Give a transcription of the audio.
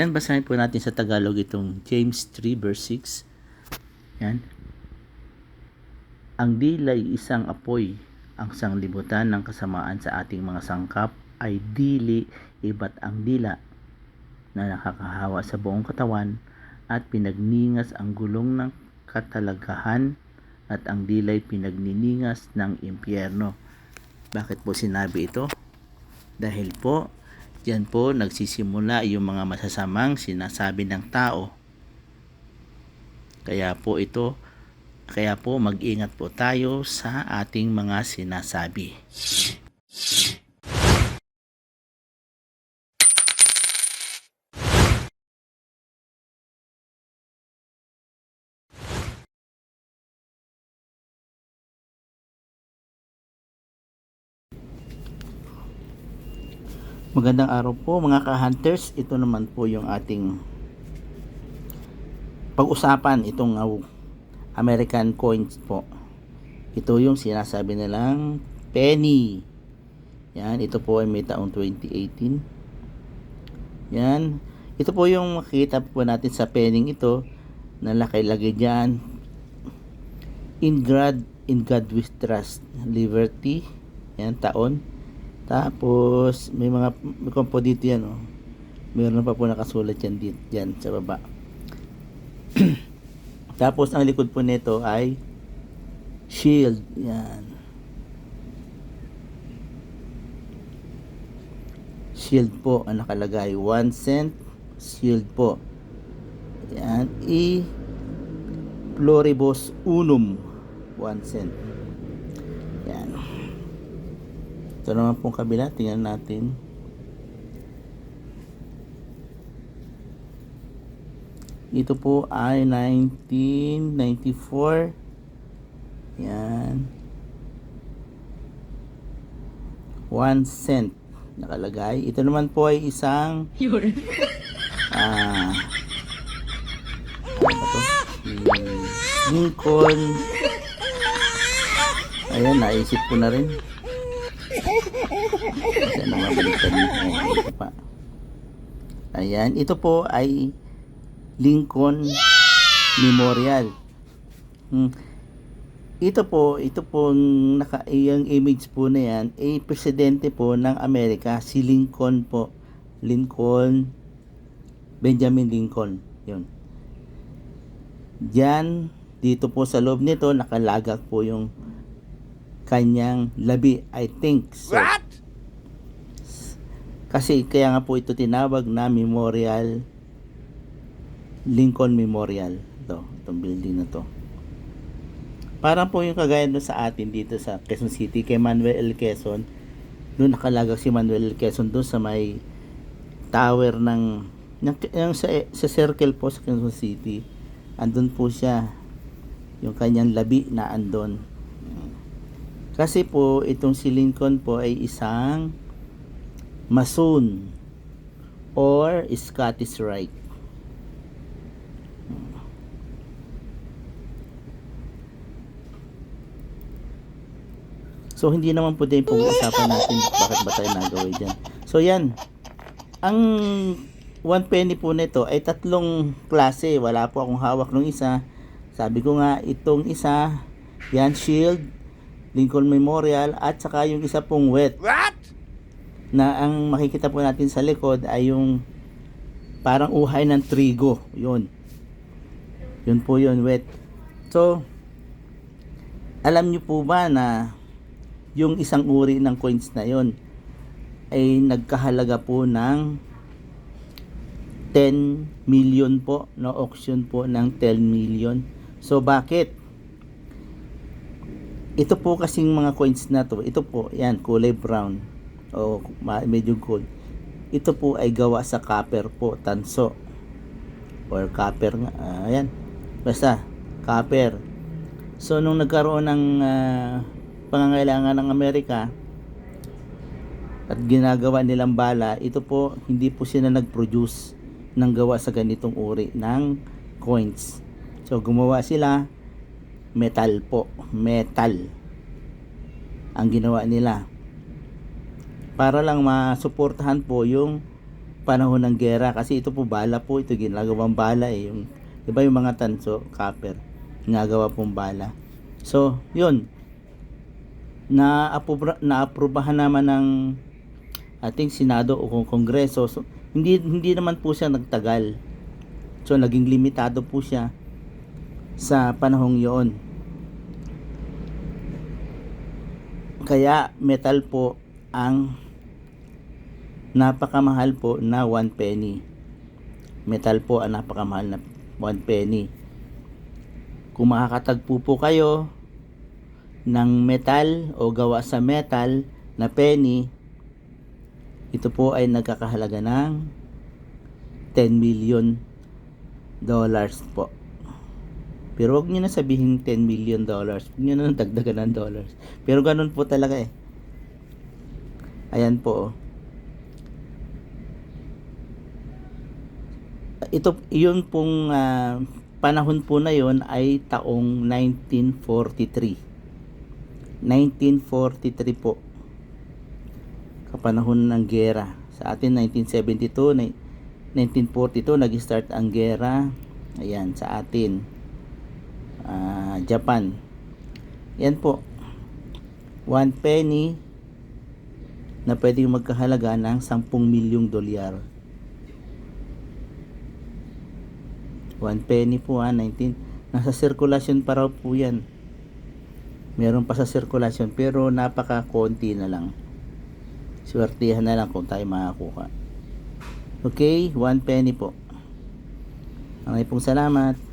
Yan, basahin po natin sa Tagalog itong James 3 verse 6. Yan. Ang dilay isang apoy, ang sanglibutan ng kasamaan sa ating mga sangkap ay dili iba't ang dila na nakakahawa sa buong katawan at pinagningas ang gulong ng katalagahan at ang dilay pinagniningas ng impyerno. Bakit po sinabi ito? Dahil po, diyan po nagsisimula yung mga masasamang sinasabi ng tao. Kaya po ito, kaya po mag-ingat po tayo sa ating mga sinasabi. Magandang araw po mga ka-hunters. Ito naman po yung ating pag-usapan itong uh, American coins po. Ito yung sinasabi nilang penny. Yan, ito po ay may taong 2018. Yan. Ito po yung makikita po natin sa penning ito na laki-lagay dyan. In God, in God we trust. Liberty. Yan, taon. Tapos, may mga, may po dito yan, oh. Meron pa po nakasulat yan dito, dyan sa baba. Tapos, ang likod po nito ay shield. Yan. Shield po ang nakalagay. 1 cent shield po. Yan. E pluribus unum. 1 cent. Yan. Ito naman pong kabila, tingnan natin. Ito po ay 1994. Yan. 1 cent nakalagay. Ito naman po ay isang Yun. ah ano Lincoln. Ayan, naisip ko na rin. Kasi ano nga baliktad mo? Ayan, ito pa. Ayan, ito po ay Lincoln Memorial. Hmm. Ito po, ito po naka yung image po na yan, ay presidente po ng Amerika, si Lincoln po. Lincoln Benjamin Lincoln. 'Yun. Diyan dito po sa loob nito nakalagak po yung kanyang labi, I think. So, What? kasi kaya nga po ito tinawag na Memorial Lincoln Memorial. Ito, itong building na to. Parang po yung kagaya doon sa atin dito sa Quezon City kay Manuel L. Quezon. Doon nakalagak si Manuel L. Quezon doon sa may tower ng yung, yung sa, sa circle po sa Quezon City. Andun po siya. Yung kanyang labi na andon. Kasi po itong si Lincoln po ay isang Mason or Scottish Rite. So hindi naman po din pag-uusapan natin bakit ba tayo nagawin dyan. So yan, ang one penny po nito ay tatlong klase. Wala po akong hawak ng isa. Sabi ko nga, itong isa, yan shield, Lincoln Memorial, at saka yung isa pong wet What? na ang makikita po natin sa likod ay yung parang uhay ng trigo. Yun. Yun po yun, wet. So, alam nyo po ba na yung isang uri ng coins na yon ay nagkahalaga po ng 10 million po no auction po ng 10 million so bakit ito po kasing mga coins na to ito po yan kulay brown. O medyo gold. Ito po ay gawa sa copper po tanso. Or copper nga ah, ayan. Basta copper. So nung nagkaroon ng ah, pangangailangan ng Amerika at ginagawa nilang bala, ito po hindi po sila nag-produce ng gawa sa ganitong uri ng coins. So gumawa sila metal po, metal ang ginawa nila. Para lang masuportahan po yung panahon ng gera. Kasi ito po bala po. Ito ginagawang bala eh. Yung iba yung mga tanso copper ginagawa pong bala. So yun. Na naaprubahan naman ng ating senado o kongreso. So hindi hindi naman po siya nagtagal. So naging limitado po siya sa panahong yon kaya metal po ang napakamahal po na 1 penny. Metal po ang napakamahal na 1 penny. Kung makakatagpo po kayo ng metal o gawa sa metal na penny, ito po ay nagkakahalaga ng 10 million dollars po. Pero wag niyo na sabihin 10 million dollars. Huwag niyo na dagdagan ng dollars. Pero ganun po talaga eh. Ayan po. oh. ito yun pong ah, panahon po na yon ay taong 1943 1943 po kapanahon ng gera sa atin 1972 ni- 1942 nag-start ang gera ayan sa atin Ah, Japan yan po 1 penny na pwedeng magkahalaga ng 10 milyong dolyar 1 penny po ha, 19. Nasa sirkulasyon pa raw po yan. Meron pa sa sirkulasyon pero napaka konti na lang. Swertihan na lang kung tayo makakuha. Okay, 1 penny po. Maraming pong salamat.